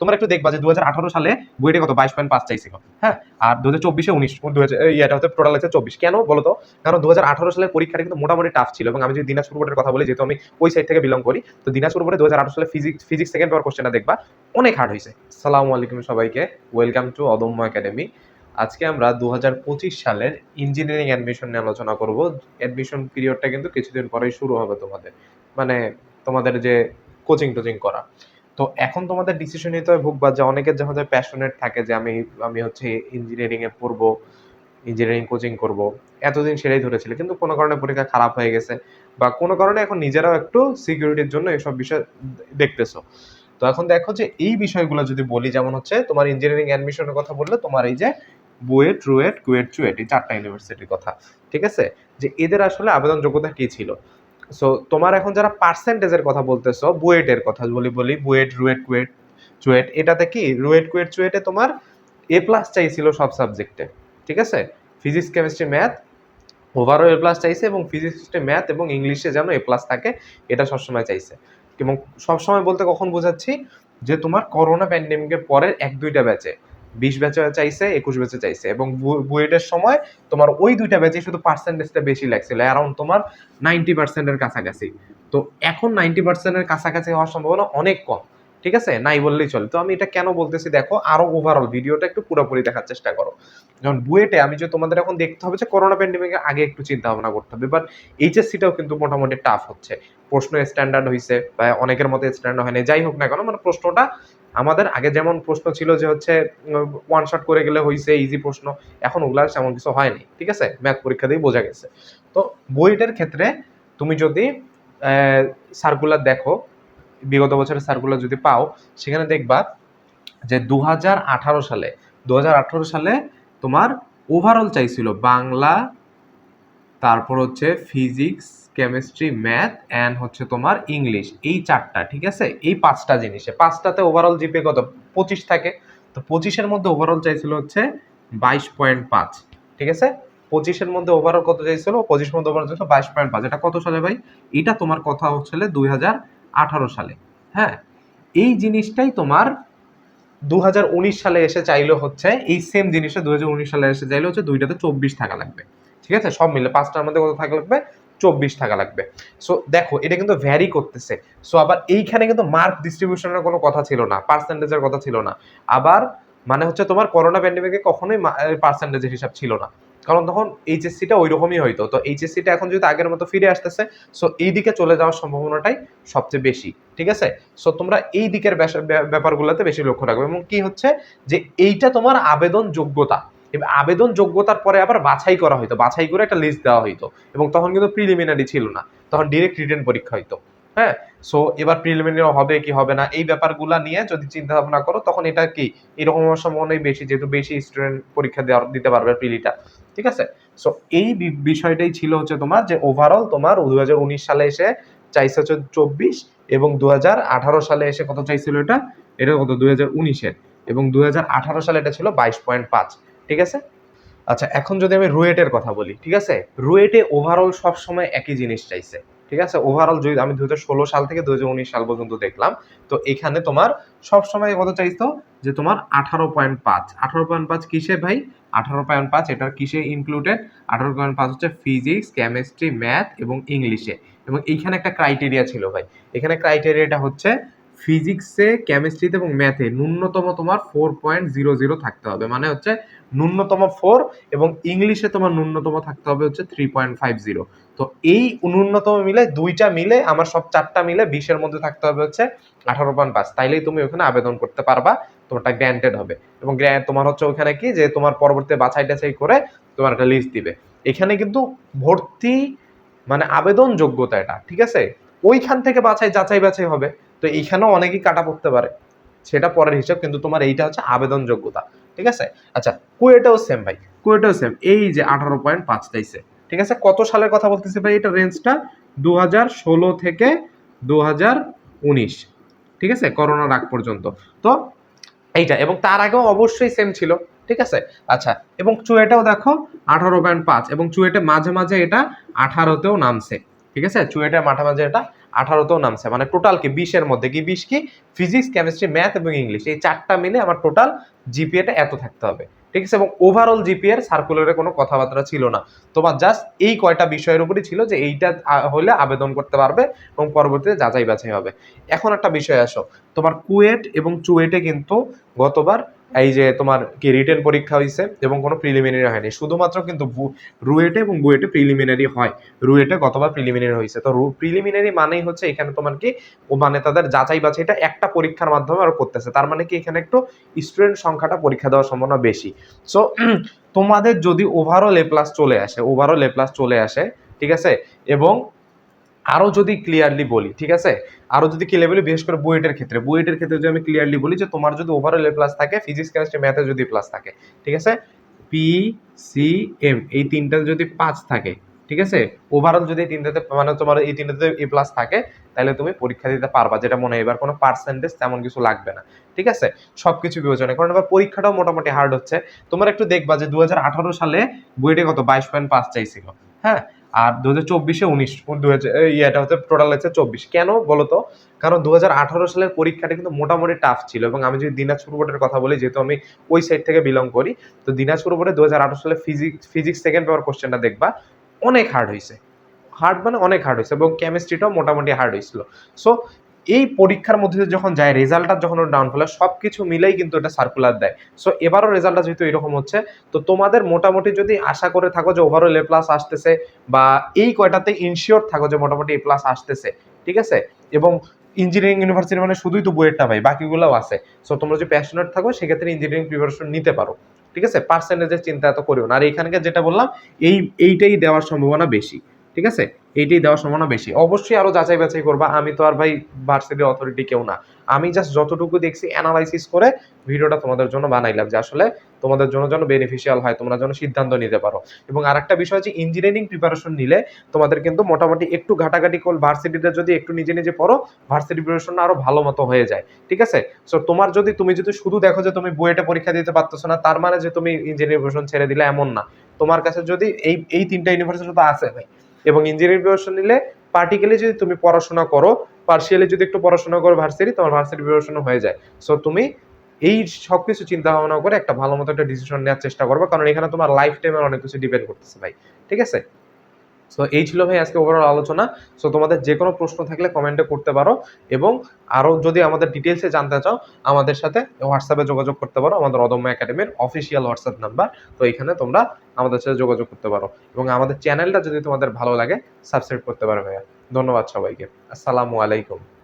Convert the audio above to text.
তোমরা একটু দেখবা যে দু হাজার আঠারো সালে বুয়েটে কত? বাইশ পয়েন্ট পাঁচ চাইছিল। হ্যাঁ? আর দু হাজার চব্বিশে উনিশ ইয়েটা হচ্ছে টোটাল হচ্ছে চব্বিশ। কেন বলতো কারণ দু সালের পরীক্ষাটা কিন্তু মোটামুটি টাফ ছিল এবং আমি যদি দিনাজপুর বোর্ডের কথা বলি, যেহেতু আমি ওই সাইড থেকে বিলং করি, তো দিনাজপুর বোর্ডে দু সালে ফিজিক্স ফিজিক্স সেকেন্ড কোশ্চেনটা দেখবা। অনেক হার্ড হয়েছে। সালামু আলাইকুম সবাইকে। ওয়েলকাম টু অদম্য একাডেমি আজকে আমরা দুহাজার পঁচিশ সালের ইঞ্জিনিয়ারিং অ্যাডমিশন নিয়ে আলোচনা করব। অ্যাডমিশন পিরিয়ডটা কিন্তু কিছুদিন পরেই শুরু হবে তোমাদের। মানে তোমাদের যে কোচিং টোচিং করা। তো এখন তোমাদের ডিসিশন নিতে হয় ভুগবা যে অনেকের যখন প্যাশনেট থাকে যে আমি আমি হচ্ছে ইঞ্জিনিয়ারিং এ পড়ব ইঞ্জিনিয়ারিং কোচিং করব। এতদিন সেটাই ধরেছিল। কিন্তু কোনো কারণে পরীক্ষা খারাপ হয়ে গেছে বা কোনো কারণে এখন নিজেরাও একটু সিকিউরিটির জন্য এসব বিষয় দেখতেছো। তো এখন দেখো যে এই বিষয়গুলো যদি বলি, যেমন হচ্ছে তোমার ইঞ্জিনিয়ারিং অ্যাডমিশনের কথা বললে, তোমার এই যে বুয়েট, রুয়েট, কুয়েট, চুয়েট, এই চারটা ইউনিভার্সিটির কথা, ঠিক আছে? যে এদের আসলে আবেদন যোগ্যতা কি ছিল? সো তোমার এখন যারা পার্সেন্টেজের কথা বলতেছো বুয়েটের কথা বলি বলি, বুয়েট, রুয়েট, কুয়েট, চুয়েট, এটাতে কি? রুয়েট, কুয়েট, চুয়েটে তোমার এ প্লাস চাইছিল সব সাবজেক্টে ঠিক আছে? Physics chemistry math overall A plus চাইছে এবং ফিজিক্স ম্যাথ এবং ইংলিশে যেন এ প্লাস থাকে, এটা সবসময় চাইছে। এবং সবসময় বলতে কখন বোঝাচ্ছি? যে তোমার করোনা প্যান্ডেমিকের পরের এক দুইটা ব্যাচে বিশ ব্যাচে চাইছে, একুশ ব্যাচে চাইছে। এবং বুয়েটের সময় তোমার ওই দুইটা ব্যাচে শুধু পার্সেন্টেজটা বেশি লাগছিল। অ্যারাউন্ড তোমার নাইনটি পার্সেন্টের কাছাকাছি। তো এখন নাইনটি পার্সেন্টের কাছাকাছি হওয়ার সম্ভাবনা অনেক কম। ঠিক আছে? নাই বললেই চলে। তো আমি এটা কেন বলতেছি দেখো, আরও ওভারঅল ভিডিওটা একটু পুরোপুরি দেখার চেষ্টা করো। যেমন বুয়েটে আমি যে তোমাদের এখন দেখতে হবে যে করোনা প্যান্ডেমিকের আগে একটু চিন্তা ভাবনা করতে হবে এবার এইচএসসিটাও কিন্তু মোটামুটি টাফ হচ্ছে। প্রশ্ন স্ট্যান্ডার্ড হয়েছে বা অনেকের মতো স্ট্যান্ডার্ড হয়নি যাই হোক না কেন মানে প্রশ্নটা আমাদের আগে যেমন প্রশ্ন ছিল যে হচ্ছে ওয়ান শট করে গেলে হয়েছে ইজি প্রশ্ন, এখন ওগুলার তেমন কিছু হয়নি, ঠিক আছে? ম্যাথ পরীক্ষা দিয়ে বোঝা গেছে। তো বুয়েটের ক্ষেত্রে তুমি যদি সার্কুলার দেখো বিগত বছরের সার্কুলার যদি পাও, সেখানে দেখবা যে দু হাজার আঠারো সালে দু হাজার আঠারো সালে তোমার ওভারঅল চাইছিল বাংলা, তারপর হচ্ছে ফিজিক্স কেমিস্ট্রি ম্যাথ অ্যান্ড হচ্ছে তোমার ইংলিশ এই চারটা, ঠিক আছে? এই পাঁচটা জিনিসে, পাঁচটাতে ওভারঅল জিপে কত? পঁচিশ থাকে। তো পঁচিশের মধ্যে ওভারঅল চাইছিল হচ্ছে বাইশ পয়েন্ট পাঁচ, ঠিক আছে? পঁচিশের মধ্যে ওভারঅল কত চাইছিল? পঁচিশের মধ্যে ওভারঅল চাইছিল বাইশ পয়েন্ট পাঁচ। এটা কত সালে ভাই? এটা তোমার কথা হচ্ছিল দুই হাজার আঠারো সালে হ্যাঁ? এই জিনিসটাই তোমার দু হাজার উনিশ সালে এসে চাইলে হচ্ছে, এই সেম জিনিসটা দু হাজার উনিশ সালে এসে চাইলে হচ্ছে দুইটাতে চব্বিশ থাকা লাগবে, ঠিক আছে? সব মিলে পাঁচটার মধ্যে কত থাকা লাগবে? চব্বিশ থাকা লাগবে। সো দেখো, এটা কিন্তু ভ্যারি করতেছে। সো আবার এইখানে কিন্তু মার্ক ডিস্ট্রিবিউশনের কোনো কথা ছিল না পার্সেন্টেজের কথা ছিল না। আবার মানে হচ্ছে তোমার করোনা প্যান্ডেমিকে কখনোই পার্সেন্টেজের হিসাব ছিল না। কারণ তখন এইচএসসিটা ওই রকমই হইতো। তো এইচএসসিটা এখন যদি আগের মতো ফিরে আসতেছে সো এই দিকে চলে যাওয়ার সম্ভাবনাটাই সবচেয়ে বেশি, ঠিক আছে? সো তোমরা এই দিকের ব্যাপারগুলোতে বেশি লক্ষ্য রাখবে এবং কি হচ্ছে যে এইটা তোমার আবেদন যোগ্যতা আবেদন যোগ্যতার পরে আবার বাছাই করা হইতো, বাছাই করে একটা লিস্ট দেওয়া হইতো এবং তখন কিন্তু প্রিলিমিনারি ছিল না, তখন ডিরেক্ট রিটেন পরীক্ষা হইতো হ্যাঁ? সো এবার প্রিলিমিনারি হবে কি হবে না, এই ব্যাপারগুলো নিয়ে যদি চিন্তা ভাবনা করো, তখন এটা কি, এরকম সম্ভাবনাই বেশি, যেহেতু বেশি স্টুডেন্ট পরীক্ষা দিতে পারবে প্রিলিটা ঠিক আছে? সো এই বিষয়টাই ছিল হচ্ছে তোমার যে ওভারঅল তোমার দু হাজার উনিশ সালে এসে চাইছে হচ্ছে চব্বিশ এবং দু হাজার আঠারো সালে এসে কত চাইছিল এটা? এটা কত? দু উনিশের। এবং দুই হাজার আঠারো সালে এটা ছিল বাইশ পয়েন্ট পাঁচ। ঠিক আছে? আচ্ছা এখন যদি আমি রুয়েটের কথা বলি, ঠিক আছে? রুয়েটে ওভারঅল সবসময় একই জিনিস চাইছে। ঠিক আছে? ওভারঅল যদি আমি দু হাজার ষোলো সাল থেকে দু হাজার উনিশ সাল পর্যন্ত দেখলাম, তো এখানে তোমার সবসময় কত চাইতো যে তোমার আঠারো পয়েন্ট পাঁচ। আঠারো পয়েন্ট পাঁচ কিসে ভাই? আঠারো পয়েন্ট পাঁচ এটার কিসে ইনক্লুডেড আঠারো পয়েন্ট পাঁচ হচ্ছে ফিজিক্স কেমিস্ট্রি ম্যাথ এবং ইংলিশে এবং এইখানে একটা ক্রাইটেরিয়া ছিল ভাই। এখানে ক্রাইটেরিয়াটা হচ্ছে ফিজিক্সে কেমিস্ট্রিতে এবং ম্যাথে ন্যূনতম তোমার ফোর পয়েন্ট জিরো জিরো থাকতে হবে। মানে হচ্ছে ন্যূনতম ফোর এবং ইংলিশে তোমার ন্যূনতম থাকতে হবে হচ্ছে থ্রি পয়েন্ট ফাইভ জিরো তো এই ন্যূনতম মিলে, দুইটা মিলে, আমার সব চারটা মিলে বিশের মধ্যে থাকতে হবে হচ্ছে আঠারো পয়েন্ট পাঁচ। তাইলেই তুমি ওখানে আবেদন করতে পারবা, তোমারটা গ্র্যান্টেড হবে। এবং তোমার হচ্ছে ওখানে কি যে তোমার পরবর্তী বাছাই টাছাই করে তোমার একটা লিস্ট দিবে। এখানে কিন্তু ভর্তি মানে আবেদন যোগ্যতা এটা, ঠিক আছে? ওইখান থেকে বাছাই যাচাই বাছাই হবে। তো এইখানেও অনেকেই কাটা পড়তে পারে। সেটা পরের হিসাব, কিন্তু তোমার এইটা হচ্ছে আবেদন যোগ্যতা ঠিক আছে? আচ্ছা কুয়েটাও সেম ভাই। কুয়েটাও সেম এই যে আঠারো পয়েন্ট পাঁচ চাইছে, ঠিক আছে? কত সালের কথা বলতেছি ভাই? এটা রেঞ্জটা দু হাজার ষোলো থেকে দু হাজার উনিশ, ঠিক আছে? করোনার আগ পর্যন্ত। তো এইটা, এবং তার আগেও অবশ্যই সেম ছিল, ঠিক আছে? আচ্ছা এবং চুয়েটাও দেখো, আঠারো পয়েন্ট পাঁচ, এবং চুয়েটে মাঝে মাঝে এটা আঠারোতেও নামছে, ঠিক আছে? চুয়েটের মাঠে মাঝে এটা আঠারোতেও নামছে। মানে টোটাল কি? বিশের মধ্যে কি? বিশ কি? ফিজিক্স কেমিস্ট্রি ম্যাথ এবং ইংলিশ এই চারটা মিলে আমার টোটাল জিপিএটা এত থাকতে হবে। ঠিক আছে? এবং ওভারঅল জিপিএর এর সার্কুলারে কোনো কথাবার্তা ছিল না। তোমার জাস্ট এই কয়টা বিষয়ের উপরই ছিল যে এইটা হলে আবেদন করতে পারবে এবং পরবর্তীতে যাচাই বাছাই হবে। এখন একটা বিষয় আসো। তোমার কুয়েট এবং চুয়েটে কিন্তু গতবার এই যে তোমার কি রিটেন পরীক্ষা হয়েছে এবং কোনো প্রিলিমিনারি হয়নি। শুধুমাত্র কিন্তু রুয়েটে এবং বুয়েটে প্রিলিমিনারি হয়। রুয়েটে গতবার প্রিলিমিনারি হয়েছে তো প্রিলিমিনারি মানেই হচ্ছে এখানে তোমার কি মানে তাদের যাচাই বাছাইটা একটা পরীক্ষার মাধ্যমে আর করতেছে। তার মানে কি এখানে একটু স্টুডেন্ট সংখ্যাটা পরীক্ষা দেওয়ার সম্ভাবনা বেশি। সো তোমাদের যদি ওভারঅল এ প্লাস চলে আসে ওভারঅল এ প্লাস চলে আসে, ঠিক আছে? এবং আরও যদি ক্লিয়ারলি বলি, ঠিক আছে? আরও যদি ক্লিয়ার বলি, বিশেষ করে বুয়েটের ক্ষেত্রে। বুয়েটের ক্ষেত্রে যদি আমি ক্লিয়ারলি বলি যে তোমার যদি ওভারঅল এ প্লাস থাকে ফিজিক্স কেমিস্ট্রি ম্যাথে যদি প্লাস থাকে, ঠিক আছে? পি সি এম এই তিনটা যদি পাঁচ থাকে, ঠিক আছে? ওভারঅল যদি এই তিনটাতে মানে তোমার এই তিনটাতে এ প্লাস থাকে, তাহলে তুমি পরীক্ষা দিতে পারবা। যেটা মনে হয়, এবার কোনো পার্সেন্টেজ তেমন কিছু লাগবে না, ঠিক আছে? সব কিছু বিবেচনা কারণ এবার পরীক্ষাটাও মোটামুটি হার্ড হচ্ছে। তোমার একটু দেখবা যে দু হাজার আঠারো সালে বুয়েটে কত? বাইশ পয়েন্ট পাঁচ চাইছিল হ্যাঁ? আর দু হাজার চব্বিশে উনিশ দু হাজার ইয়েটা হচ্ছে টোটাল হচ্ছে চব্বিশ। কেন বলতো কারণ দু হাজার আঠারো সালের পরীক্ষাটা কিন্তু মোটামুটি টাফ ছিল এবং আমি যদি দিনাজপুর বোর্ডের কথা বলি, যেহেতু আমি ওই সাইড থেকে বিলং করি, তো দিনাজপুর বোর্ডে দু হাজার আঠারো সালে ফিজিক্স ফিজিক্স সেকেন্ড পেপার কোশ্চেনটা দেখবা, অনেক হার্ড হয়েছে হার্ড মানে অনেক হার্ড হয়েছে এবং কেমিস্ট্রিটাও মোটামুটি হার্ড হয়েছিল সো এই পরীক্ষার মধ্যে যখন যায়, রেজাল্টটা যখন ডাউন ফলে সব কিছু মিলেই কিন্তু এটা সার্কুলার দেয়। সো এবারও রেজাল্টটা যেহেতু এরকম হচ্ছে, তো তোমাদের মোটামুটি যদি আশা করে থাকো যে ওভারঅল এ প্লাস আসতেছে বা এই কয়টাতে ইনশিওর থাকো যে মোটামুটি এ প্লাস আসতেছে, ঠিক আছে? এবং ইঞ্জিনিয়ারিং ইউনিভার্সিটি মানে শুধুই তো বুয়েটটা ভাই, বাকিগুলোও আছে। সো তোমরা যদি প্যাশনেট থাকো, সেক্ষেত্রে ইঞ্জিনিয়ারিং প্রিপারেশন নিতে পারো, ঠিক আছে? পার্সেন্টেজের চিন্তা এত করিও না। আর এইখানকে যেটা বললাম, এই, এইটাই দেওয়ার সম্ভাবনা বেশি, ঠিক আছে? এইটাই দেওয়ার সম্ভাবনা বেশি। অবশ্যই আরও যাচাই বাছাই করবা। আমি তো আর ভাই ভার্সিটির অথরিটি কেউ না। আমি জাস্ট যতটুকু দেখছি অ্যানালাইসিস করে ভিডিওটা তোমাদের জন্য বানাইলাম যে আসলে তোমাদের জন্য যেন বেনিফিশিয়াল হয়, তোমরা যেন সিদ্ধান্ত নিতে পারো। এবং আরেকটা বিষয় হচ্ছে ইঞ্জিনিয়ারিং প্রিপারেশন নিলে তোমাদের কিন্তু মোটামুটি একটু ঘাটাঘাটি কল ভার্সিটিতে যদি একটু নিজে নিজে পড়ো ভার্সিটি প্রিপারেশনটা আরও ভালো মতো হয়ে যায়। ঠিক আছে? সো তোমার যদি, তুমি যদি শুধু দেখো যে তুমি বুয়েটে পরীক্ষা দিতে পারতেছো না, তার মানে যে তুমি ইঞ্জিনিয়ারিং প্রিপারেশন ছেড়ে দিলে এমন না। তোমার কাছে যদি এই এই তিনটা ইউনিভার্সিটি তো আছে ভাই। এবং ইঞ্জিনিয়ারিং প্রিপারেশন নিলে পার্টিকেলি যদি তুমি পড়াশোনা করো পার্সিয়ালি যদি একটু পড়াশোনা করো ভার্সিটি তোমার ভার্সিটি প্রিপারেশন হয়ে যায়। সো তুমি এই সব কিছু চিন্তা ভাবনা করে একটা ভালো মতো একটা ডিসিশন নেওয়ার চেষ্টা করবে, কারণ এখানে তোমার লাইফ টাইমের অনেক কিছু ডিপেন্ড করতেছে ভাই। ঠিক আছে? সো এই ছিল ভাই আজকে ওভারঅল আলোচনা। সো তোমাদের যে কোনো প্রশ্ন থাকলে কমেন্টে করতে পারো এবং আরও যদি আমাদের ডিটেলসে জানতে চাও, আমাদের সাথে হোয়াটসঅ্যাপে যোগাযোগ করতে পারো। আমাদের অদম্য একাডেমির অফিসিয়াল হোয়াটসঅ্যাপ নাম্বার তো এখানে তোমরা আমাদের সাথে যোগাযোগ করতে পারো এবং আমাদের চ্যানেলটা যদি তোমাদের ভালো লাগে সাবস্ক্রাইব করতে পারো ভাইয়া। ধন্যবাদ সবাইকে। আসসালামু আলাইকুম।